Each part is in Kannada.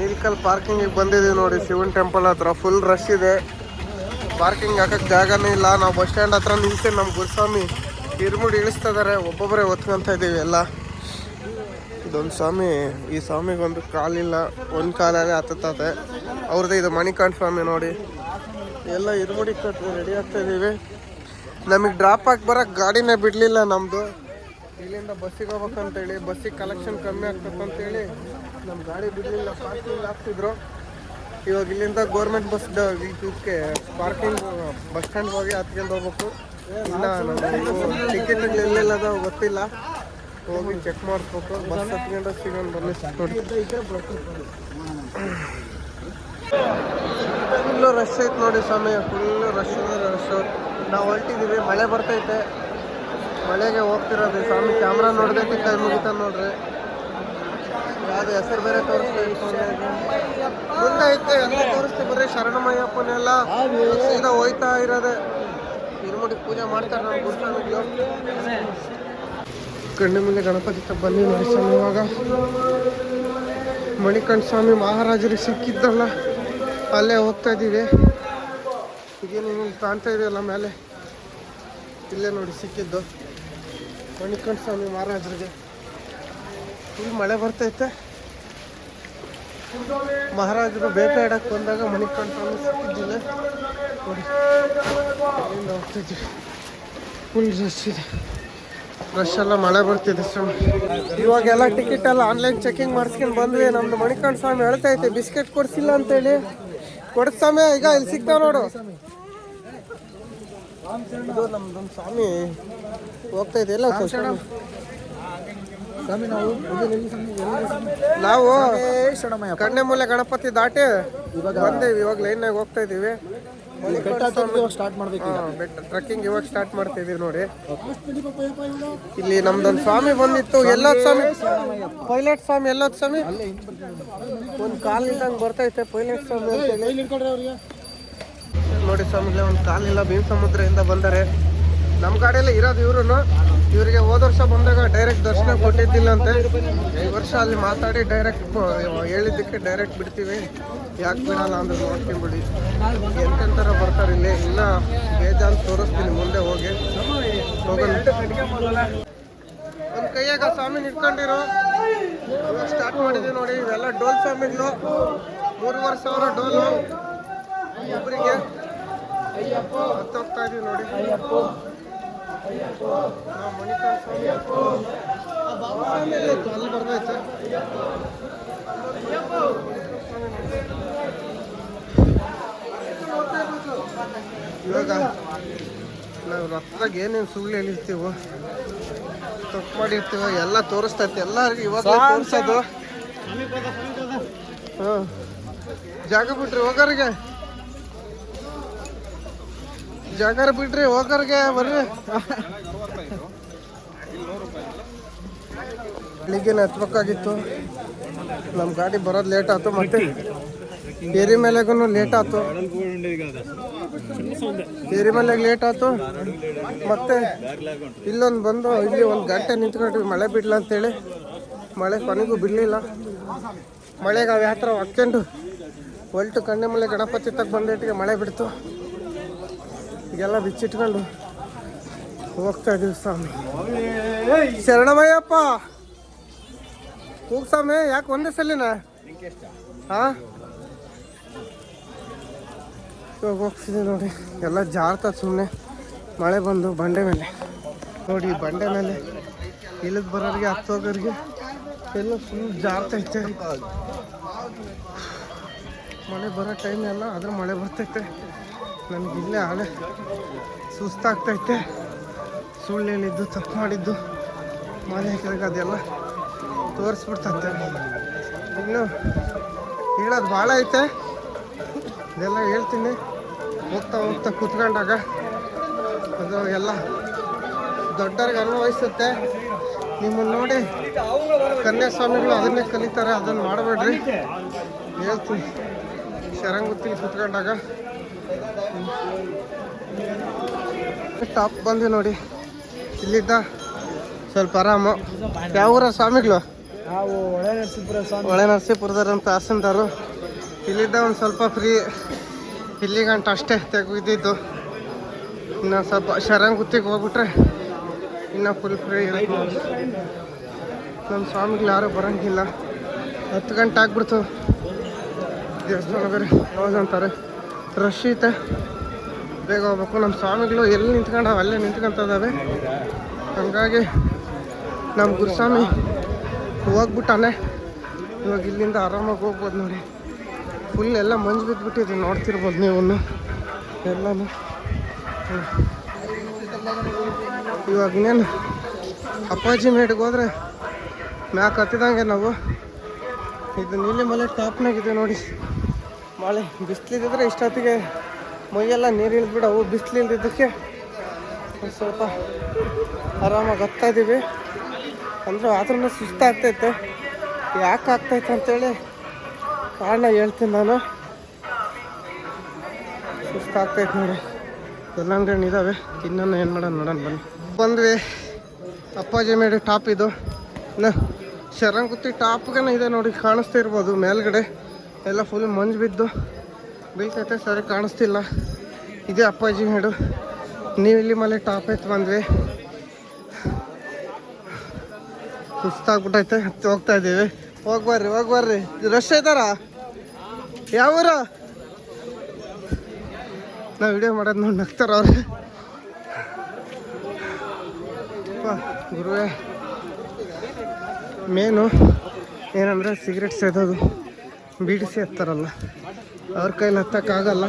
ನೀಲ್ಕಲ್ ಪಾರ್ಕಿಂಗ್ ಬಂದಿದ್ದೀವಿ ನೋಡಿ, ಶಿವನ್ ಟೆಂಪಲ್ ಹತ್ರ. ಫುಲ್ ರಶ್ ಇದೆ. ಪಾರ್ಕಿಂಗ್ ಹಾಕಕ್ಕೆ ಜಾಗನೇ ಇಲ್ಲ. ನಾವು ಬಸ್ ಸ್ಟ್ಯಾಂಡ್ ಹತ್ರ ನಿಲ್ಸಿ ನಮ್ಮ ಗುರುಸ್ವಾಮಿ ಇರ್ಮುಡಿ ಇಳಿಸ್ತಾ ಇದಾರೆ ಒಬ್ಬೊಬ್ಬರೇ ಒತ್ಕೊಂತ ಇದೀವಿ ಎಲ್ಲ. ಇದೊಂದು ಸ್ವಾಮಿ, ಈ ಸ್ವಾಮಿಗೊಂದು ಕಾಲಿಲ್ಲ. ಒಂದು ಕಾಲೇ ಹತ್ತುತ್ತದೆ ಅವ್ರದ್ದು ಇದು ಮಣಿಕಾಂತ್ ಸ್ವಾಮಿ ನೋಡಿ. ಎಲ್ಲ ಇರ್ಮುಡಿ ಕಟ್ಟು ರೆಡಿ ಆಗ್ತಾ ಇದ್ದೀವಿ ನಮಗೆ ಡ್ರಾಪ್ ಆಗಿ ಬರೋಕ್ಕೆ ಗಾಡಿನೇ ಬಿಡಲಿಲ್ಲ ನಮ್ಮದು ಇಲ್ಲಿಂದ ಬಸ್ಸಿಗೆ ಹೋಗ್ಬೇಕಂತೇಳಿ ಬಸ್ಸಿಗೆ ಕಲೆಕ್ಷನ್ ಕಮ್ಮಿ ಆಗ್ತದೆ ಅಂತೇಳಿ ನಮ್ಮ ಗಾಡಿ ಬಿಡಲಿಲ್ಲ ಪಾರ್ಕಿಂಗ್ ಹಾಕ್ತಿದ್ರು. ಇವಾಗ ಇಲ್ಲಿಂದ ಗೌರ್ಮೆಂಟ್ ಬಸ್ ಇದಕ್ಕೆ ಪಾರ್ಕಿಂಗ್ ಬಸ್ ಸ್ಟ್ಯಾಂಡ್ ಹೋಗಿ ಹತ್ಕೊಂಡು ಹೋಗ್ಬೇಕು. ಇಲ್ಲ ನಮಗೆ ಟಿಕೆಟ್ ಎಲ್ಲೆಲ್ಲ ಅದಾವ ಗೊತ್ತಿಲ್ಲ. ಹೋಗಿ ಚೆಕ್ ಮಾಡಿಸ್ಬೇಕು ಬಸ್ ಹತ್ಕೊಂಡು ಸಿಗೋಣ ಬನ್ನಿ. ಫುಲ್ಲು ರಶ್ ಐತೆ ನೋಡಿ ಸಮಯ ಫುಲ್ಲು ರಶ್ ಅಂದ್ರೆ ರಶ್ ನಾವು ಹೊರಟಿದ್ದೀವಿ ಮಳೆ ಬರ್ತೈತೆ. ಮಳೆಗೆ ಹೋಗ್ತಿರೋದು ಸ್ವಾಮಿ ಕ್ಯಾಮ್ರಾ ನೋಡ್ದೈತಿ, ಕೈ ಮುಗಿತ ನೋಡ್ರಿ. ಯಾವ್ದು ಹೆಸರು ಬೇರೆ ತೋರಿಸ್ತಾ ಮುಂದೆ ಐತೆ ಎಲ್ಲ ತೋರಿಸ್ತೀವಿ ಬರೀ ಶರಣಮಯ್ಯಪ್ಪನೆಲ್ಲ ಸೀದಾ ಹೋಯ್ತಾ ಇರೋದೆ. ಇರುಮುಡಿ ಪೂಜೆ ಮಾಡ್ತಾರೆ ನಮ್ಮ ಗುರುಸ್ವಾಮಿಗಳು ಕಣ್ಣು ಮುಂದೆ ಗಣಪತಿ ಬನ್ನಿ ನೋಡಿ ಸ್ವಾಮಿ ಇವಾಗ. ಮಣಿಕಂಠ ಸ್ವಾಮಿ ಮಹಾರಾಜರಿಗೆ ಸಿಕ್ಕಿದ್ದಲ್ಲ, ಅಲ್ಲೇ ಹೋಗ್ತಾ ಇದ್ದೀವಿ. ಈಗೇನು ಕಾಣ್ತಾ ಇದೆಯಲ್ಲ ಮೇಲೆ? ಇಲ್ಲೇ ನೋಡಿ ಸಿಕ್ಕಿದ್ದು. ಮಣಿಕಂಠ ಸ್ವಾಮಿ ಮಹಾರಾಜರಿಗೆ. ಫುಲ್ ಮಳೆ ಬರ್ತೈತೆ ಮಹಾರಾಜರು ಬೇಟೆ ಆಡಕ್ಕೆ ಬಂದಾಗ ಮಣಿಕಂಠ ಸ್ವಾಮಿ ಸಿಕ್ಕಿದ್ದಿಲ್ಲ ಫುಲ್ ರಶ್ ಇದೆ. ರಶ್ ಎಲ್ಲ ಮಳೆ ಬರ್ತಿದೆ ಸ್ವಾಮಿ. ಇವಾಗೆಲ್ಲ ಟಿಕೆಟ್ ಎಲ್ಲ ಆನ್ಲೈನ್ ಚೆಕಿಂಗ್ ಮಾಡಿಸ್ಕೊಂಡು ಬಂದ್ವಿ. ನಮ್ದು ಮಣಿಕಂಠ ಸ್ವಾಮಿ ಹೇಳ್ತಾ ಐತೆ, ಬಿಸ್ಕೆಟ್ ಕೊಡ್ಸಿಲ್ಲ ಅಂತೇಳಿ. ಸ್ವಾಮಿ, ಈಗ ಇಲ್ಲಿ ಸಿಗ್ತಾವ ನೋಡು. ಇದು ಸ್ವಾಮಿ ಹೋಗ್ತಾ ಇದೆ ಎಲ್ಲ ನಾವು ಕಣ್ಣೆ ಮೂಲೆ ಗಣಪತಿ ದಾಟಿ ಬಂದೇವಿ ಇವಾಗ ಲೈನ್ನಾಗ ಹೋಗ್ತಾ ಇದೀವಿ. ಟ್ರೆಕ್ಕಿಂಗ್ ಇವಾಗ ಸ್ಟಾರ್ಟ್ ಮಾಡ್ತಾ ಇದೀವಿ ನೋಡಿ. ಇಲ್ಲಿ ನಮ್ದೊಂದು ಸ್ವಾಮಿ ಬಂದಿತ್ತು. ಎಲ್ಲೋದ್ ಸ್ವಾಮಿ ಪೈಲಟ್ ಸ್ವಾಮಿ ಎಲ್ಲೋದ್ ಸ್ವಾಮಿ ಒಂದು ಕಾಲ್ ಬರ್ತಾ ಬರ್ತೈತೆ ಪೈಲಟ್ ಸ್ವಾಮಿ ನೋಡಿ ಸ್ವಾಮಿಗಳೇ ಒಂದು ಕಾಲಿಲ್ಲ ಭೀಮ್ ಸಮುದ್ರದಿಂದ ಬಂದರೆ ನಮ್ಮ ಗಾಡಿಯಲ್ಲಿ ಇರೋದು ಇವ್ರು ಇವರಿಗೆ ಹೋದ ವರ್ಷ ಬಂದಾಗ ಡೈರೆಕ್ಟ್ ದರ್ಶನ ಕೊಟ್ಟಿದ್ದಿಲ್ಲ ಅಂತೆ ಈ ವರ್ಷ ಅಲ್ಲಿ ಮಾತಾಡಿ ಡೈರೆಕ್ಟ್ ಹೇಳಿದ್ದಕ್ಕೆ ಡೈರೆಕ್ಟ್ ಬಿಡ್ತೀವಿ. ಯಾಕೆ ಬಿಡಲ್ಲ ಅಂದ್ರೆ ಬಿಡಿ. ಎಂತೆಂಥರ ಬರ್ತಾರೆ ಇಲ್ಲಿ. ಇನ್ನ ಬೇಜಾನ್ ತೋರಿಸ್ತೀನಿ ಮುಂದೆ ಹೋಗಿ. ಹೋಗಿ ಒಂದು ಕೈಯಾಗ ಸ್ವಾಮಿ ನಿಂತ್ಕೊಂಡಿರೋ ಸ್ಟಾರ್ಟ್ ಮಾಡಿದ್ವಿ ನೋಡಿ. ಇವೆಲ್ಲ ಡೋಲ್ ಸ್ವಾಮಿಗಳು ಮೂರುವರೆ ಸಾವಿರ ಡೋಲು. ಒಬ್ಬರಿಗೆ ಹತ್ತು ಹೋಗ್ತಾ ಇದೀವಿ ನೋಡಿ. ಅಲ್ಲಿ ಇವಾಗ ನಾವು ರಥದಾಗ ಏನೇನು ಸುಳ್ಳು ಹೇಳಿರ್ತೀವೋ ತಪ್ಪು ಮಾಡಿರ್ತೀವೋ ಎಲ್ಲ ತೋರಿಸ್ತೈತೆ. ಎಲ್ಲರಿಗೂ ಇವಾಗ ತೋರಿಸೋದು. ಹಾಂ. ಜಾಗ ಬಿಟ್ರಿ ಹೋಗೋರಿಗೆ. ಜಾಗಾರ ಬಿಡ್ರಿ ಹೋಗರ್ಗೆ ಬರ್ರಿ. ಬೆಳಿಗ್ಗೆನೆ ಹತ್ಬೇಕಾಗಿತ್ತು ನಮ್ಮ ಗಾಡಿ ಬರೋದು ಲೇಟ್ ಆಯ್ತು ಮತ್ತೆ ಏರಿ ಮೇಲೆಗೂ ಲೇಟ್ ಆಯ್ತು. ಏರಿ ಮೇಲೆ ಲೇಟ್ ಆಯ್ತು. ಮತ್ತೆ ಇಲ್ಲೊಂದು ಬಂದು ಇಲ್ಲಿ ಒಂದು ಗಂಟೆ ನಿಂತ್ಕೊಂಡ್ವಿ. ಮಳೆ ಬಿಡ್ಲ ಅಂತೇಳಿ. ಮಳೆ ಕೊನೆಗೂ ಬಿಡಲಿಲ್ಲ. ಮಳೆಗೆ ಯಾವ ಥರ ಹಾಕ್ಕೊಂಡು ಹೊಲ್ಟು ಕಣ್ಣೆ ಮಳೆ ಗಣಪತಿ ತಕ್ಕ ಬಂದಿಟ್ಟಿಗೆ ಮಳೆ ಬಿಡ್ತು. ಈಗೆಲ್ಲ ಬಿಚ್ಚಿಟ್ಕೊಂಡು ಹೋಗ್ತಾ ಇದೀವಿ ಸ್ವಾಮಿ. ಶರಣಮಯ್ಯಪ್ಪ. ಹೋಗ್ ಸ್ವಾಮಿ, ಯಾಕೆ ಒಂದೇ ಸಲಿನ? ಹಾ? ಇವಾಗ ಹೋಗ್ತಿದೆ ನೋಡಿ. ಎಲ್ಲ ಜಾರ್ತಾ ಸುಮ್ಮನೆ ಮಳೆ ಬಂದು ಬಂಡೆ ಮೇಲೆ. ನೋಡಿ ಬಂಡೆ ಮೇಲೆ ಇಲ್ಲದ ಬರೋರಿಗೆ, ಹತ್ತೋಗೋರಿಗೆ ಎಲ್ಲ ಫುಲ್ ಜಾರ್ತೈತೆ ಮಳೆ ಬರೋ ಟೈಮ್ ಎಲ್ಲ ಆದ್ರೆ ಮಳೆ ಬರ್ತೈತೆ. ನನಗೆ ಇಲ್ಲೇ ಆಳೆ ಸುಸ್ತಾಗ್ತೈತೆ ಸುಳ್ಳು ಹೇಳಿದ್ದು ತಪ್ಪು ಮಾಡಿದ್ದು, ಮನೆ ಕೆಳಗೆ ಅದೆಲ್ಲ ತೋರಿಸ್ಬಿಡ್ತೈತೆ. ಇನ್ನು ಹೇಳೋದು ಭಾಳ ಐತೆ. ಇದೆಲ್ಲ ಹೇಳ್ತೀನಿ. ಹೋಗ್ತಾ ಹೋಗ್ತಾ ಕೂತ್ಕೊಂಡಾಗ ಅದು ಎಲ್ಲ ದೊಡ್ಡವ್ರಿಗೆ ಅನುಭವಿಸುತ್ತೆ ನಿಮ್ಮನ್ನು ನೋಡಿ ಕನ್ಯಾಸ್ವಾಮಿಗಳು ಅದನ್ನೇ ಕಲಿತಾರೆ, ಅದನ್ನು ಮಾಡಬೇಡ್ರಿ. ಹೇಳ್ತೀನಿ. ಶರಂಗುತ್ತಿಗೆ ಕೂತ್ಕೊಂಡಾಗ ಟಾಪ್ ಬಂದ್ವಿ ನೋಡಿ. ಇಲ್ಲಿದ್ದ ಸ್ವಲ್ಪ ಆರಾಮು. ಯಾವ ಊರ ಸ್ವಾಮಿಗಳು? ನಾವು ಒಳೆ ನರಸೀಪುರ ಸ್ವಾಮಿ. ಒಳೆ ನರಸೀಪುರದವ್ರಂತ ತಹಸೀಲ್ದಾರು ಇಲ್ಲಿದ್ದ ಒಂದು ಸ್ವಲ್ಪ ಫ್ರೀ ಇಲ್ಲಿಗಂಟ ಅಷ್ಟೇ ತೆಗೆದಿದ್ದು ಇನ್ನು ಸ್ವಲ್ಪ ಶರಂಗುತ್ತಿಗೆ ಹೋಗ್ಬಿಟ್ರೆ ಇನ್ನು ಫುಲ್ ಫ್ರೀ ನಮ್ಮ ಸ್ವಾಮಿಗಳು ಯಾರೂ ಬರೋಂಗಿಲ್ಲ. ಹತ್ತು ಗಂಟೆ ಆಗ್ಬಿಡ್ತು. ದೇವಸ್ಥಾನ ಬೇರೆ ಕ್ಲೋಸ್ ಅಂತಾರೆ? ರಶ್ ಐತೆ ಬೇಗ ಹೋಗ್ಬೇಕು. ನಮ್ಮ ಸ್ವಾಮಿಗಳು ಎಲ್ಲಿ ನಿಂತ್ಕೊಂಡಾವ ಅಲ್ಲೇ ನಿಂತ್ಕೊಂತದಾವೆ ಹಂಗಾಗಿ ನಮ್ಮ ಗುರುಸ್ವಾಮಿ ಹೋಗ್ಬಿಟ್ಟಾನೆ. ಇವಾಗ ಇಲ್ಲಿಂದ ಆರಾಮಾಗಿ ಹೋಗ್ಬೋದು ನೋಡಿ. ಫುಲ್ ಎಲ್ಲ ಮಂಜು ಬಿದ್ದುಬಿಟ್ಟಿದ್ರು ನೋಡ್ತಿರ್ಬೋದು ನೀವು ಎಲ್ಲಾನು. ಇವಾಗ ಇನ್ನೇನು? ಅಪ್ಪಾಜಿ ಮೇಡ್ಗೆ ಹೋದ್ರೆ ಮ್ಯಾಕ್ ಹತ್ತಿದಂಗೆ ನಾವು. ಇದು ನೀಲಿ ಮಲೆ ಟಾಪ್ನಾಗಿದೆ ನೋಡಿ. ಮಳೆ ಬಿಸಿಲಿದ್ರೆ ಇಷ್ಟೊತ್ತಿಗೆ ಮೈಯೆಲ್ಲ ನೀರು ಇಳಿದ್ಬಿಡವು, ಬಿಸಿಲು ಇಲ್ದಿದ್ದಕ್ಕೆ ಸ್ವಲ್ಪ ಆರಾಮಾಗಿ ಹತ್ತಾ ಇದ್ದೀವಿ ಅಂದರೆ ಆದ್ರೂ ಸುಸ್ತಾಗ್ತೈತೆ ಯಾಕೆ ಆಗ್ತೈತೆ ಅಂತೇಳಿ ಕಾರಣ ಹೇಳ್ತೀನಿ ನಾನು. ಸುಸ್ತಾಗ್ತೈತೆ ನೋಡಿ. ಎಲ್ಲ ಇದ್ದಾವೆ ಇನ್ನೊಂದು ಏನು ಮಾಡೋಣ, ನೋಡೋಣ, ಬನ್ನಿ. ಬಂದ್ವಿ. ಅಪ್ಪಾಜಿ ಮೇಡಿ ಟಾಪ್ ಇದು. ನ ಶರಂಗುತ್ತಿ ಟಾಪ್ಗೇನೆ ಇದೆ ನೋಡಿ, ಕಾಣಿಸ್ತಾ ಇರ್ಬೋದು ಮೇಲ್ಗಡೆ. ಎಲ್ಲ ಫುಲ್ ಮಂಜು ಬಿದ್ದು. ಬೀಳ್ತೈತೆ, ಸರಿ ಕಾಣಿಸ್ತಿಲ್ಲ. ಇದೆ ಅಪ್ಪಾಜಿ ಮೇಡು ನೀವು ಇಲ್ಲಿ ಮೇಲೆ ಟಾಪ್ ಎತ್ತು ಬಂದ್ವಿ. ಸುಸ್ತಾಗ್ಬಿಟ್ಟೈತೆ ಹೋಗ್ತಾ ಇದ್ದೀವಿ. ಹೋಗಿ ಬರ್ರಿ ಹೋಗಿ ಬರ್ರಿ. ರಶ್ ಇದ್ದಾರ ಯಾವ ಊರು? ನಾವು ವಿಡಿಯೋ ಮಾಡೋದು ನೋಡಿ ನಗ್ತಾರ ಅವ್ರೆ. ಗುರುವೇ. ಮೇನು ಏನಂದರೆ ಸಿಗರೇಟ್ ಸೇದೋದು ಬೀಡಿಸಿ ಸೇರ್ತಾರಲ್ಲ ಅವ್ರ ಕೈಲಿ ಹತ್ತಕ್ಕಾಗಲ್ಲ.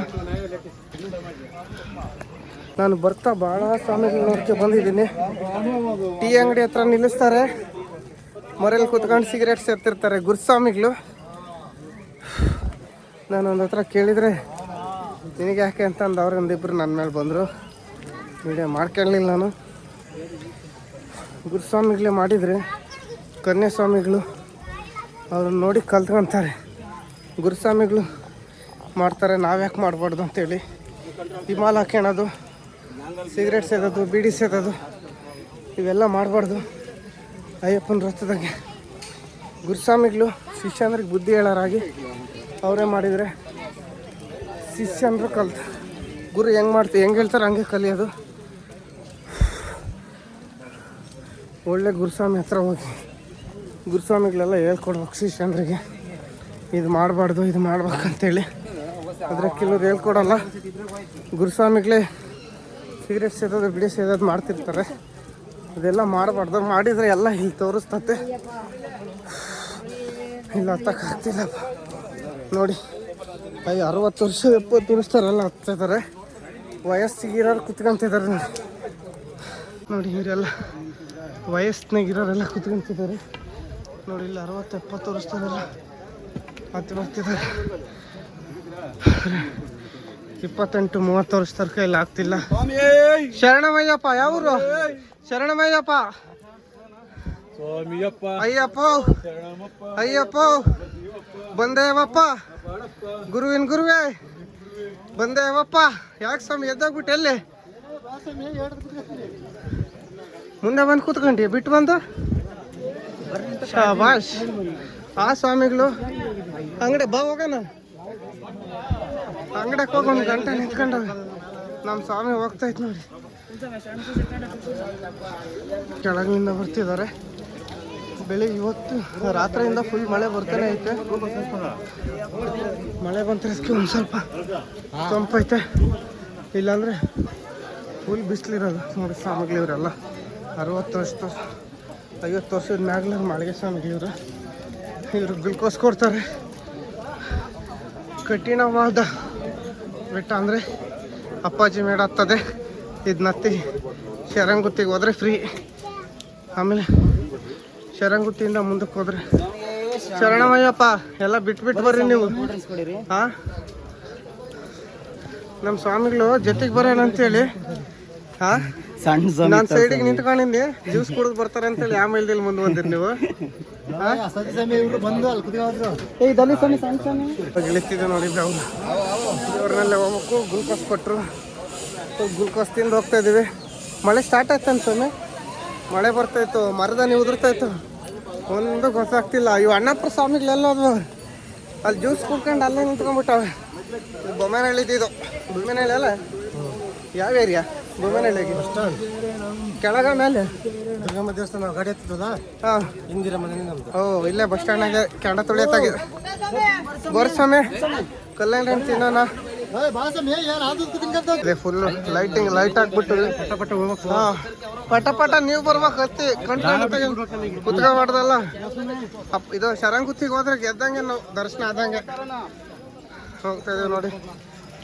ನಾನು ಬರ್ತಾ ಭಾಳ ಸ್ವಾಮಿಗಳು ನೋಡ್ಕೆ ಬಂದಿದ್ದೀನಿ. ಟೀ ಅಂಗಡಿ ಹತ್ರ ನಿಲ್ಲಿಸ್ತಾರೆ. ಮರೇಲಿ ಕುತ್ಕೊಂಡು ಸಿಗರೇಟ್ ಸೇರ್ತಿರ್ತಾರೆ ಗುರುಸ್ವಾಮಿಗಳು. ನಾನು ಒಂದು ಹತ್ರ ಕೇಳಿದರೆ ನಿನಗೆ ಯಾಕೆ ಅಂತ ಅಂದು ಅವ್ರು ಒಂದಿಬ್ಬರು ನನ್ನ ಮೇಲೆ ಬಂದರು. ವಿಡಿಯೋ ಮಾಡ್ಕೊಳ್ಳಿಲ್ಲ ನಾನು. ಗುರುಸ್ವಾಮಿಗಳೇ ಮಾಡಿದರೆ ಕನ್ಯಾಸ್ವಾಮಿಗಳು ಅವ್ರನ್ನ ನೋಡಿ ಕಲ್ತ್ಕೊಂತಾರೆ. ಗುರುಸ್ವಾಮಿಗಳು ಮಾಡ್ತಾರೆ ನಾವ್ಯಾಕೆ ಮಾಡಬಾರ್ದು ಅಂತೇಳಿ. ಹಿಮಾಲ ಹಾಕೋಣದು ಸಿಗರೇಟ್ ಸೇದೋದು, ಬೀಡಿ ಸೇದೋದು, ಇವೆಲ್ಲ ಮಾಡಬಾರ್ದು. ಅಯ್ಯಪ್ಪನ ರಥದಾಗೆ. ಗುರುಸ್ವಾಮಿಗಳು ಶಿಷ್ಯಂದ್ರಿಗೆ ಬುದ್ಧಿ ಹೇಳೋರಾಗಿ ಅವರೇ ಮಾಡಿದರೆ ಶಿಷ್ಯಂದರು ಕಲ್ತು. ಗುರು ಹೆಂಗೆ ಮಾಡ್ತೀವಿ ಹೆಂಗೆ ಹೇಳ್ತಾರೆ ಹಂಗೆ ಕಲಿಯೋದು. ಒಳ್ಳೆ ಗುರುಸ್ವಾಮಿ ಹತ್ರ ಹೋಗಿ. ಗುರುಸ್ವಾಮಿಗಳೆಲ್ಲ ಹೇಳ್ಕೊಡ್ಬೇಕು ಶಿಷ್ಯಂದ್ರಿಗೆ. ಇದು ಮಾಡಬಾರ್ದು, ಇದು ಮಾಡ್ಬೇಕಂತೇಳಿ. ಆದರೆ ಕೆಲವ್ರು ಹೇಳ್ಕೊಡಲ್ಲ. ಗುರುಸ್ವಾಮಿಗಳೇ ಸಿಗರೇಟ್ ಸೇದೋದು, ಬಿಡಿ ಸೇದೋದು ಮಾಡ್ತಿರ್ತಾರೆ. ಅದೆಲ್ಲ ಮಾಡಬಾರ್ದು. ಮಾಡಿದರೆ ಎಲ್ಲ ಇಲ್ಲಿ ತೋರಿಸ್ತತೆ. ಇಲ್ಲ ಹತ್ತಕ್ಕಾಗ್ತಿಲ್ಲ ನೋಡಿ ಅಯ್ಯ ಅರವತ್ತು ವರ್ಷ ಎಪ್ಪತ್ತು ವರ್ಷದವರೆಲ್ಲ ಹತ್ತಿದ್ದಾರೆ ವಯಸ್ಸಿಗಿರೋರು ಕುತ್ಕೊಂತಿದ್ದಾರೆ ನೋಡಿ ನೋಡಿ, ಇವರೆಲ್ಲ ವಯಸ್ಸಿನಾಗಿರೋರೆಲ್ಲ ಕುತ್ಕೊಂತಿದ್ದಾರೆ ನೋಡಿ, ಇಲ್ಲಿ ಅರವತ್ತು ಎಪ್ಪತ್ತು ವರ್ಷದವರೆಲ್ಲ ಹತ್ತಿ ಬರ್ತಿದ್ದಾರೆ. ಇಪ್ಪತ್ತೆಂಟು ಮೂವತ್ತು ವರ್ಷದ ಕೈಲಿ ಆಗ್ತಿಲ್ಲ. ಶರಣಮಯ್ಯಪ್ಪ ಯಾವೂರು? ಶರಣಮಯ್ಯಪ್ಪ. ಅಯ್ಯಪ್ಪ. ಅಯ್ಯಪ್ಪ. ಬಂದೇವಪ್ಪ. ಗುರುವಿನ ಗುರುವೇ. ಬಂದೇವಪ್ಪ. ಯಾಕೆ ಸ್ವಾಮಿ ಎದ್ದಾಗ್ಬಿಟ್ಟು ಎಲ್ಲಿ? ಮುಂದೆ ಬಂದು ಕೂತ್ಕೊಂಡಿ ಬಿಟ್ಟು ಬಂದು? ಶಾಬಾಷ್ ಆ ಸ್ವಾಮಿಗಳು. ಅಂಗಡಿ ಬಾ ಹೋಗೋಣ. ಅಂಗಡಿಗೆ ಹೋಗಿ ಒಂದು ಗಂಟೆ ನಿಂತ್ಕೊಂಡು ನಮ್ಮ ಸ್ವಾಮಿ ಹೋಗ್ತಾ ಇತ್ತು ನೋಡಿ. ಕೆಳಗಿನಿಂದ ಬರ್ತಿದ್ದಾರೆ. ಬೆಳಿಗ್ಗೆ ಇವತ್ತು ರಾತ್ರಿಯಿಂದ ಫುಲ್ ಮಳೆ ಬರ್ತಾನೆ ಐತೆ. ಮಳೆ ಬಂತಿರೋದಕ್ಕೆ ಒಂದು ಸ್ವಲ್ಪ ತಂಪೈತೆ ಇಲ್ಲಾಂದರೆ ಫುಲ್ ಬಿಸಿಲಿರೋದು. ನೋಡಿ ಸ್ವಾಮಿಗಳು ಇವರೆಲ್ಲ. ಅರವತ್ತು ವರ್ಷ, ಐವತ್ತು ವರ್ಷದ ಮ್ಯಾಗ್ಲ ಮಾಳಿಗೆ ಸ್ವಾಮಿಗಳು ಇವರು. ಇವರು ಗ್ಲುಕೋಸ್ ಕೊಡ್ತಾರೆ. ಕಠಿಣವಾದ ಬೆಟ್ಟ ಅಂದರೆ ಅಪ್ಪಾಜಿ ಮೇಡ ಹತ್ತದೆ ಇದು ನತ್ತಿ ಶರಂಗುತ್ತಿಗೆ ಹೋದರೆ ಫ್ರೀ ಆಮೇಲೆ ಶರಂಗುತ್ತಿಯಿಂದ ಮುಂದಕ್ಕೆ ಹೋದ್ರೆ ಶರಣಮಯ್ಯಪ್ಪ ಎಲ್ಲ ಬಿಟ್ಬಿಟ್ಟು ಬರ್ರಿ ನೀವು. ಹಾಂ ನಮ್ಮ ಸ್ವಾಮಿಗಳು ಜೊತೆಗೆ ಬರೋಣ ಅಂತೇಳಿ. ಹಾಂ ಸಣ್ಣ ನಾನು ಸೈಡಿಗೆ ನಿಂತ್ಕೊಂಡಿದ್ದೆ. ಜ್ಯೂಸ್ ಕುಡಿದು ಬರ್ತಾರೆ ಅಂತೇಳಿ ಆಮೇಲೆ ಮುಂದೆ ಬಂದಿರಿ ನೀವು. ಹಾ? ಇವರು ಬಂದು ಅಲ್ಲಿ ಕುದಿಯೋದ್ರು ಇಳಿಸ್ತಿದ್ದೆ ನೋಡಿದ್ರೆ ಹೋಗ್ಬೇಕು, ಗ್ಲೂಕೋಸ್ ಕೊಟ್ಟರು ಗ್ಲೂಕೋಸ್ ತಿಂದು ಹೋಗ್ತಾ ಇದ್ದೀವಿ ಮಳೆ ಸ್ಟಾರ್ಟ್ ಆಯ್ತಂತ ಸ್ವಾಮಿ? ಮಳೆ ಬರ್ತಾಯಿತ್ತು ಮರದನಿ ಉದುರ್ತಾಯಿತ್ತು ಒಂದು ಗೊತ್ತಾಗ್ತಿಲ್ಲ ಇವು ಅಣ್ಣಪ್ಪ ಸ್ವಾಮಿಗಳೆಲ್ಲ ಅಲ್ಲಿ ಜ್ಯೂಸ್ ಕುಡ್ಕೊಂಡು ಅಲ್ಲೇ ನಿಂತ್ಕೊಂಡ್ಬಿಟ್ಟವೆ. ಬೊಮ್ಮನಹಳ್ಳಿ ಇದು. ಬೊಮ್ಮನಹಳ್ಳಿ ಅಲ್ಲ? ಯಾವ ಏರಿಯಾ ಬೊಮ್ಮನಹಳ್ಳಿಗೆ. ಕೆಳಗ ಮೇಲೆ? ದುರ್ಗಮ್ಮ ದೇವಸ್ಥಾನ ಗಾಡಿ ಹತ್ತದ ಹಾಂ. ಹಿಂದಿರ ಮನೆ ನಮ್ದು. ಓ ಇಲ್ಲೇ ಬಸ್ ಸ್ಟ್ಯಾಂಡ್ನಾಗೆ ಕೆಂಡ ತೊಳಿಯತ್ತಾಗಿದೆ ಬರ್ಸಮೆ ಕಲ್ಯಾಣ ತಿನ್ನೋಣ ಫುಲ್ ಲೈಟಿಂಗ್ ಲೈಟ್ ಹಾಕ್ಬಿಟ್ಟು. ಪಟ ಪಟ ನೀವು ಬರ್ಬೇಕು ಹತ್ತಿ. ಕಂಟ್ರೋಲ್ ಮಾಡ್ದಲ್ಲ ಅಪ್ ಇದು ಶರಂಗುತ್ತಿಗೆ ಹೋದ್ರೆ ಗೆದ್ದಂಗೆ ನಾವು ದರ್ಶನ ಆದಂಗೆ. ಹೋಗ್ತಾ ಇದೀವಿ ನೋಡಿ.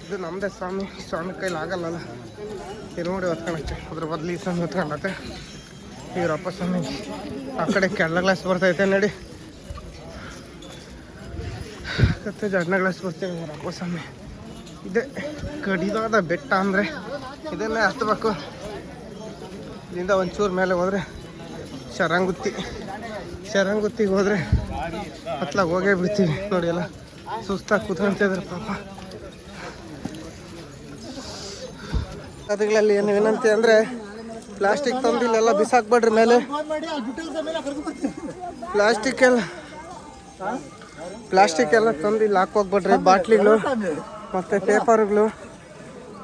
ಇದು ನಮ್ದೇ ಸ್ವಾಮಿ. ಸ್ವಾಮಿ ಕೈಲಿ ಆಗಲ್ಲಲ್ಲ. ಇದು ನೋಡಿ ಹೊತ್ಕೊಂಡೈತೆ ಅದ್ರ ಬದಲು ಈ ಸ್ವಾಮಿ ಹೊತ್ಕೊಂಡತ್ತೆ ಇವರಪ್ಪ ಸ್ವಾಮಿ. ಆ ಕಡೆ ಕೆಳ ಗ್ಲಾಸ್ ಬರ್ತೈತೆ ನೋಡಿ. ಜಡ್ನ ಗ್ಲಾಸ್ ಬರ್ತೀವಿ ಇವರಪ್ಪ ಸ್ವಾಮಿ. ಇದೇ ಕಡಿದಾದ ಬೆಟ್ಟ ಅಂದರೆ ಇದನ್ನೇ ಹತ್ತಬೇಕು ಇಲ್ಲಿಂದ ಒಂಚೂರು ಮೇಲೆ ಹೋದರೆ ಶರಂಗುತ್ತಿ. ಶರಂಗುತ್ತಿಗೆ ಹೋದರೆ ಹತ್ಲಾಗ ಹೋಗೇ ಬಿಡ್ತೀವಿ ನೋಡಿ ಎಲ್ಲ ಸುಸ್ತಾಗಿ ಕೂತ್ಕೊಂತಿದ್ರೆ ಪಾಪ. ಅದುಗಳಲ್ಲಿ ಏನು ವಿನಂತಿ ಅಂದರೆ ಪ್ಲಾಸ್ಟಿಕ್ ತಂದು ಇಲ್ಲೆಲ್ಲ ಬಿಸಾಕ್ಬೇಡ್ರಿ ಮೇಲೆ. ಪ್ಲಾಸ್ಟಿಕ್ ಎಲ್ಲ ಪ್ಲಾಸ್ಟಿಕ್ ಎಲ್ಲ ತಂದು ಇಲ್ಲಿ ಹಾಕೋಗ್ಬೇಡ್ರಿ ಬಾಟ್ಲಿಗಳು ಮತ್ತು ಪೇಪರ್ಗಳು.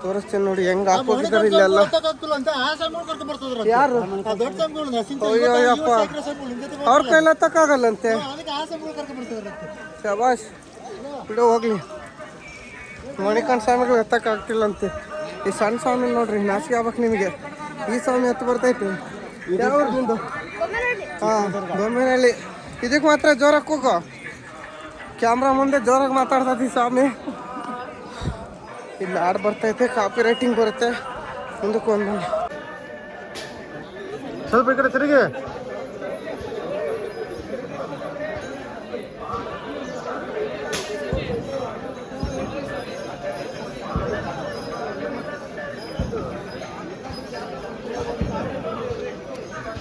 ತೋರಿಸ್ತೀನಿ ನೋಡಿ, ಹೆಂಗ್ ಹಾಕೋಗಿದ್ದಾರೆ ಇಲ್ಲೆಲ್ಲ. ಯಾರು? ಆ ದೊಡ್ಡ ಸಾಮಾನು ನಸಿಂತ ಅಯ್ಯೋ ಅಯ್ಯಪ್ಪ ಅವ್ರ ಕೈಲ ತಕ್ಕಾಗಲ್ಲಂತೆ? ಶಬಾಷ್, ಬಿಡು ಹೋಗ್ಲಿ. ಮಣಿಕಂಠ ಸ್ವಾಮಿಗಳು ಎತ್ತಕ್ಕಾಗ್ತಿಲ್ಲಂತೆ. ಈ ಸಣ್ಣ ಸ್ವಾಮಿ ನೋಡ್ರಿ, ನಾಚಿಕೆ ಆಗ್ಬೇಕು ನಿಮಗೆ. ಈ ಸ್ವಾಮಿ ಹತ್ತು ಬರ್ತೈತಿ ಯಾವ ನಿಂದು ಹಾಂ, ಬೊಮ್ಮೆನಹಳ್ಳಿ. ಇದಕ್ಕೆ ಮಾತ್ರ ಜೋರಾಗಿ ಕೂಕೋ ಕ್ಯಾಮ್ರಾ ಮುಂದೆ ಜೋರಾಗಿ ಮಾತಾಡ್ತೈತಿ ಸ್ವಾಮಿ. ಇಲ್ಲಿ ಹಾಡು ಬರ್ತೈತೆ ಕಾಪಿ ರೈಟಿಂಗ್ ಬರುತ್ತೆ. ಮುಂದಕ್ಕೆ ಒಂದು ಸ್ವಲ್ಪ ಈ ಕಡೆ ತಿರುಗಿ.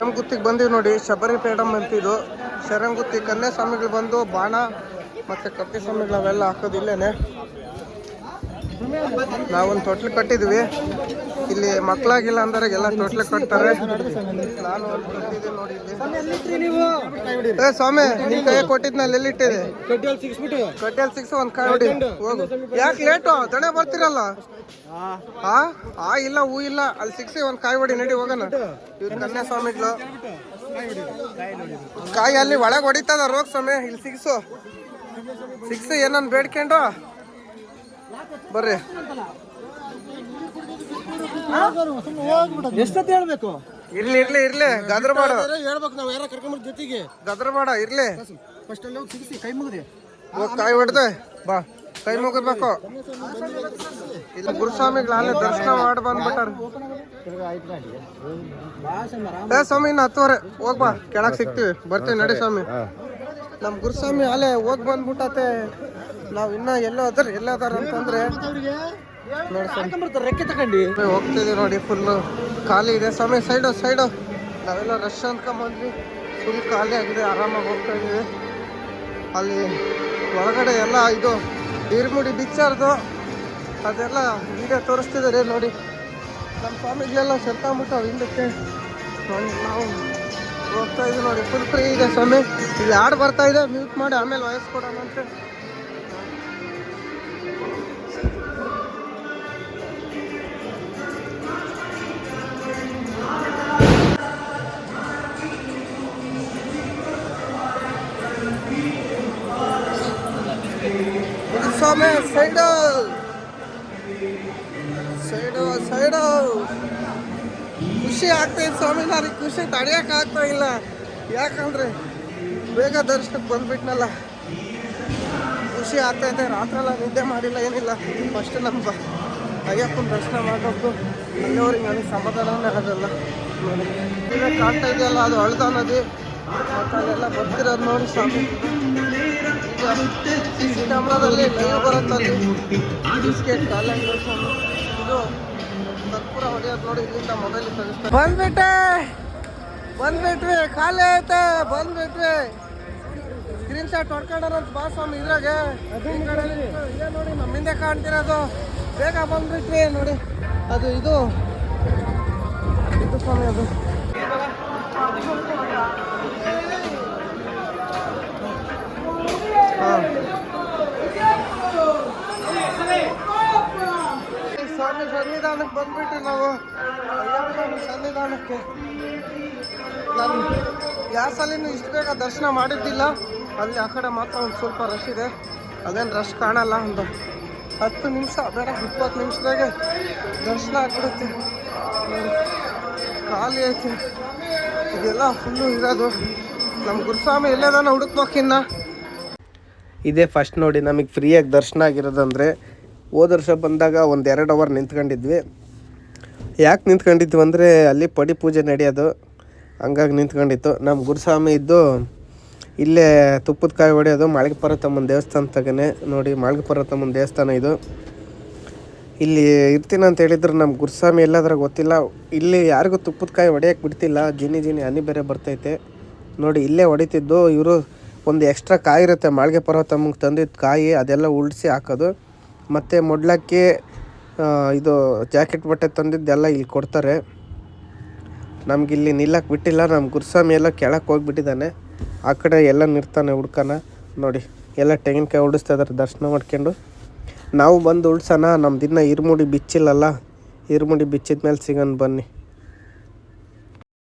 ಶರಂಗುತ್ತಿಗೆ ಬಂದೀವಿ ನೋಡಿ. ಶಬರಿ ಪೇಡಮ್ ಅಂತಿದ್ದು ಶರಂಗುತ್ತಿ ಕನ್ಯಾ ಸ್ವಾಮಿಗಳು ಬಂದು ಬಾಣ ಮತ್ತೆ ಕಪ್ಪೆ ಸ್ವಾಮಿಗಳು ಅವೆಲ್ಲ ಹಾಕೋದು ಇಲ್ಲೇನೆ. ನಾವೊಂದು ತೊಟ್ಲು ಕಟ್ಟಿದ್ವಿ. ಇಲ್ಲಿ ಮಕ್ಕಳಾಗಿಲ್ಲ ಅಂದರೆಲ್ಲ ತೊಟ್ಲು ಕಟ್ತಾರೆ. ನಾನು ಸ್ವಾಮಿ, ನಿನ್ ಕೈ ಕೊಟ್ಟಿದ್ನಲ್ಲಿ ಎಲ್ಲಿಟ್ಟಿದೆ ಕಟ್ಟೆಲ್ ಸಿಕ್ಸ್ ಒಂದ್ ಕಾಯಿ ಹೊಡಿ. ಹೋಗು. ಯಾಕೆ ಲೇಟು ದಣೆ ಬರ್ತಿರಲ್ಲ. ಆ? ಆ ಇಲ್ಲ, ಹೂ ಇಲ್ಲ. ಅಲ್ಲಿ ಸಿಕ್ಸಿ ಒಂದ್ ಕಾಯಿ ಹೊಡಿ, ನಡಿ ಹೋಗೋಣ. ಇವ್ರ ಕನ್ಯಾ ಸ್ವಾಮಿಗಳು ಕಾಯಿ ಅಲ್ಲಿ ಒಳಗೆ ಹೊಡಿತದ ರೋಗ ಸ್ವಾಮಿ. ಇಲ್ಲಿ ಸಿಕ್ಸು. ಸಿಕ್ಸ್ ಏನನ್ ಬೇಡ್ಕೊಂಡು ಬರ್ರಿ. ಎಷ್ಟೊತ್ತು ಹೇಳ್ಬೇಕು? ಇರ್ಲಿ ಇರ್ಲಿ ಇರ್ಲಿ. ಗದ್ರ ಮಾಡ. ಹೇಳ್ಬೇಕು ನಾವು ಯಾರ ಕರ್ಕೊಂಡ್ ಜೊತೆಗೆ. ಗದ್ರ ಮಾಡ ಇರ್ಲಿ. ಫಸ್ಟ್ ಅಲ್ಲಿ ಹೋಗಿ ಸಿಗಿಸಿ ಕೈ ಮುಗಿದೆ. ಹೋಗಿ ಕೈ ಹೊಡ್ದೆ. ಬಾ ಕೈ ಮುಗಿಬೇಕು ಇಲ್ಲಿ ಗುರುಸ್ವಾಮಿಗಳು ಅಲ್ಲೇ ದರ್ಶನ ಮಾಡಿ ಬಂದ್ಬಿಟ್ಟಾರ. ಏ ಸ್ವಾಮಿ ಇನ್ನು ಹತ್ತುವರೆ. ಹೋಗ್ಬಾ ಬಾ ಕೆಳಗ್ ಸಿಗ್ತೀವಿ. ಬರ್ತೀವಿ ನಡಿ ಸ್ವಾಮಿ. ನಮ್ ಗುರುಸ್ವಾಮಿ ಅಲೆ ಓದ್ ಬಂದ್ಬಿಟ್ಟತೆ ನಾವು ಇನ್ನ ಎಲ್ಲೋ ಅದ್ರ ಎಲ್ಲ ಅದಾರ ಅಂತಂದ್ರೆ ರೆಕ್ಕೆ ತಗೊಂಡು ಹೋಗ್ತಿದೀವಿ ನೋಡಿ ಫುಲ್ ಖಾಲಿ ಇದೆ. ಸ್ವಾಮಿ ಸೈಡು ಸೈಡು ನಾವೆಲ್ಲ ರಶ್ ಅಂದ್ಕೊಂಬಂದ್ವಿ ಫುಲ್ ಖಾಲಿ ಆಗಿದೆ. ಆರಾಮಾಗಿ ಹೋಗ್ತಾ ಇದೀವಿ ಅಲ್ಲಿ ಒಳಗಡೆ ಎಲ್ಲ ಇದು ಈರ್ಮುಡಿ ಬಿಚ್ಚಾರ್ದು ಅದೆಲ್ಲ ವಿಡಿಯೋ ತೋರಿಸ್ತಿದ್ದಾರೆ ನೋಡಿ. ನಮ್ಮ ಸ್ವಾಮಿಗಳೆಲ್ಲ ಸೇರ್ಕೊಂಬಿಟ್ಟು ಹಿಂದಕ್ಕೆ ನೋಡಿ, ನಾವು ಹೋಗ್ತಾ ಇದೀವಿ ನೋಡಿ ಫುಲ್ ಫ್ರೀ ಇದೆ ಸ್ವಾಮಿ. ಇಲ್ಲಿ ಹಾಡು ಬರ್ತಾ ಇದೆ ಮ್ಯೂಟ್ ಮಾಡಿ ಆಮೇಲೆ ವಯಸ್ಸು ಕೊಡೋಣ ಅಂತ ಸ್ವಾಮಿ ಸೈಡು ಸೈಡು ಖುಷಿ ಆಗ್ತೈತೆ ಸ್ವಾಮಿ ನನಗೆ ಖುಷಿ ತಡೆಯಕ್ಕೆ ಆಗ್ತಾ ಇಲ್ಲ. ಯಾಕಂದ್ರೆ ಬೇಗ ದರ್ಶನಕ್ಕೆ ಬಂದ್ಬಿಟ್ನಲ್ಲ. ಖುಷಿ ಆಗ್ತೈತೆ ರಾತ್ರೆಲ್ಲ ನಿದ್ದೆ ಮಾಡಿಲ್ಲ, ಏನಿಲ್ಲ. ಫಸ್ಟ್ ನಮ್ಮ ಅಯ್ಯಪ್ಪನ ದರ್ಶನ ಮಾಡೋದು ಅಲ್ಲಿಯವ್ರಿಗೆ ನನಗೆ ಸಮಾಧಾನನೇ ಆಗಲ್ಲ. ಇಲ್ಲೇ ಕಾಣ್ತಾ ಇದೆಯಲ್ಲ, ಅದು ಅಳ್ದ ನದಿ. ಮತ್ತು ಅಲ್ಲೆಲ್ಲ ಬರ್ತಿರೋದು ನೋಡಿ ಸ್ವಾಮಿ. ಈಗ ಕ್ಯಾಮ್ರಾದಲ್ಲಿ ಲೈವ್ ಬರುತ್ತಲ್ಲಿ ಬಿಸ್ಕೆಟ್ ಕಾಲ ಇದು ಬಂದ್ಬಿಟ್ಟೆ. ಬಂದ್ಬಿಟ್ವಿ ಖಾಲಿ ಐತೆ ಬಂದ್ಬಿಟ್ವಿ. ಸ್ಕ್ರೀನ್ ಶಾಟ್ ಹೊಡ್ಕೊಂಡಾರಂತ ಬಾ ಸ್ವಾಮಿ ಇದ್ರಾಗೆ. ಈ ಕಡೆ ಏನ್ ನೋಡಿ ನಮ್ಮಿಂದೆ ಕಾಣ್ತಿರೋದು. ಬೇಗ ಬಂದ್ಬಿಟ್ವಿ ನೋಡಿ. ಅದು ಇದು. ಇದು ಸ್ವಾಮಿ ಅದು. ಯಾವ ಸಲಿನೂ ಇಷ್ಟು ಬೇಗ ದರ್ಶನ ಮಾಡಿದ್ದಿಲ್ಲ ಅಲ್ಲಿ ಆ ಕಡೆ ಮಾತ್ರ ಒಂದು ಸ್ವಲ್ಪ ರಶ್ ಇದೆ. ಅದೇನು ರಶ್ ಕಾಣಲ್ಲ, ಒಂದು ಹತ್ತು ನಿಮಿಷ, ಬೇಡ, ಇಪ್ಪತ್ತು ನಿಮಿಷದಾಗೆ ದರ್ಶನ ಆಗ್ಬಿಡುತ್ತೆ. ಖಾಲಿ ಐತೆ. ಇದೆಲ್ಲ ಫುಲ್ಲು ಇರೋದು. ನಮ್ಮ ಗುರುಸ್ವಾಮಿ ಎಲ್ಲೇದಾನ ಹುಡುಕ್ಬೇಕಿನ್ನ ಇದೇ ಫಸ್ಟ್ ನೋಡಿ, ನಮಗೆ ಫ್ರೀಯಾಗಿ ದರ್ಶನ ಆಗಿರೋದಂದರೆ, ಹೋದ ವರ್ಷ ಬಂದಾಗ ಒಂದು ಎರಡು ಅವರ್ ನಿಂತ್ಕೊಂಡಿದ್ವಿ. ಯಾಕೆ ನಿಂತ್ಕೊಂಡಿದ್ವಿ ಅಂದರೆ, ಅಲ್ಲಿ ಪಡಿ ಪೂಜೆ ನಡೆಯೋದು. ಹಂಗಾಗಿ ನಿಂತ್ಕೊಂಡಿತ್ತು. ನಮ್ಮ ಗುರುಸ್ವಾಮಿ ಇದ್ದು ಇಲ್ಲೇ ತುಪ್ಪದ ಕಾಯಿ ಹೊಡೆಯೋದು ಮಾಳಿಗೆ ಪರ್ವತಮ್ಮನ ದೇವಸ್ಥಾನ ತಗನೆ ನೋಡಿ ಮಾಳಿಗೆ ಪರ್ವತಮ್ಮನ ದೇವಸ್ಥಾನ ಇದು. ಇಲ್ಲಿ ಇರ್ತೀನಿ ಅಂತ ಹೇಳಿದ್ರು ನಮ್ಮ ಗುರುಸ್ವಾಮಿ ಎಲ್ಲಾದ್ರ ಗೊತ್ತಿಲ್ಲ. ಇಲ್ಲಿ ಯಾರಿಗೂ ತುಪ್ಪದ ಕಾಯಿ ಹೊಡೆಯೋಕೆ ಬಿಡ್ತಿಲ್ಲ. ಜಿನಿ ಜಿನಿ ಹನಿ ಬೇರೆ ಬರ್ತೈತೆ. ನೋಡಿ, ಇಲ್ಲೇ ಹೊಡಿತಿದ್ದು. ಇವರು ಒಂದು ಎಕ್ಸ್ಟ್ರಾ ಕಾಯಿ ಇರುತ್ತೆ ಮಾಳಿಗೆ ಪರ್ವತಮ್ಮಗೆ ತಂದಿದ್ದ ಕಾಯಿ, ಅದೆಲ್ಲ ಉಳಿಸಿ ಹಾಕೋದು. ಮತ್ತು ಮೊಡ್ಲಕ್ಕೆ ಇದು ಜಾಕೆಟ್ ಬಟ್ಟೆ ತಂದಿದ್ದೆಲ್ಲ ಇಲ್ಲಿ ಕೊಡ್ತಾರೆ. ನಮ್ಗೆ ಇಲ್ಲಿ ನಿಲ್ಲಕ್ಕೆ ಬಿಟ್ಟಿಲ್ಲ ನಮ್ಮ ಗುರುಸ್ವಾಮಿ ಎಲ್ಲ ಕೆಳಕ್ಕೆ ಹೋಗ್ಬಿಟ್ಟಿದ್ದಾನೆ. ಆ ಕಡೆ ಎಲ್ಲ ನಿರ್ತಾನೆ ಹುಡ್ಕನ. ನೋಡಿ, ಎಲ್ಲ ತೆಂಗಿನಕಾಯಿ ಉಡಿಸ್ತಾ ಇದಾರೆ, ದರ್ಶನ ಮಾಡ್ಕೊಂಡು. ನಾವು ಬಂದು ಉಳ್ಸೋಣ ದಿನ ಇರ್ಮುಡಿ ಬಿಚ್ಚಿಲ್ಲಲ್ಲ? ಇರ್ಮುಡಿ ಬಿಚ್ಚಿದ ಮೇಲೆ ಸಿಗೋಣ ಬನ್ನಿ.